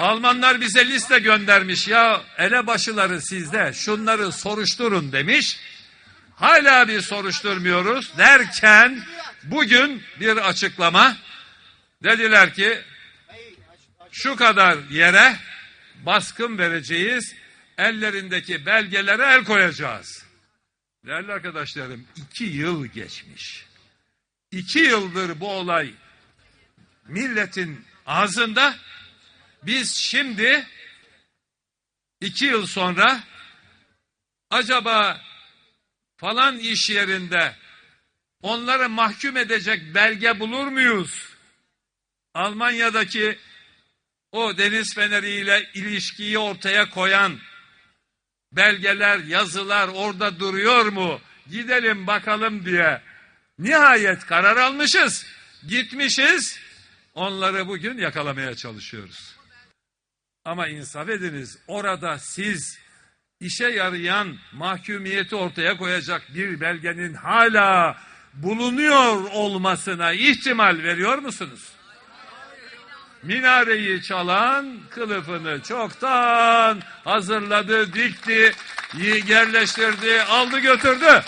Almanlar bize liste göndermiş ya elebaşıları sizde şunları soruşturun demiş. Hala bir soruşturmuyoruz derken bugün bir açıklama dediler ki şu kadar yere baskın vereceğiz ellerindeki belgelere el koyacağız. Değerli arkadaşlarım iki yıl geçmiş. İki yıldır bu olay milletin ağzında biz şimdi iki yıl sonra acaba falan iş yerinde onları mahkum edecek belge bulur muyuz? Almanya'daki o deniz feneriyle ilişkiyi ortaya koyan belgeler, yazılar orada duruyor mu? Gidelim bakalım diye. Nihayet karar almışız. Gitmişiz. Onları bugün yakalamaya çalışıyoruz. Ama insaf ediniz orada siz işe yarayan mahkumiyeti ortaya koyacak bir belgenin hala bulunuyor olmasına ihtimal veriyor musunuz? Minareyi çalan kılıfını çoktan hazırladı, dikti, yerleştirdi, aldı götürdü.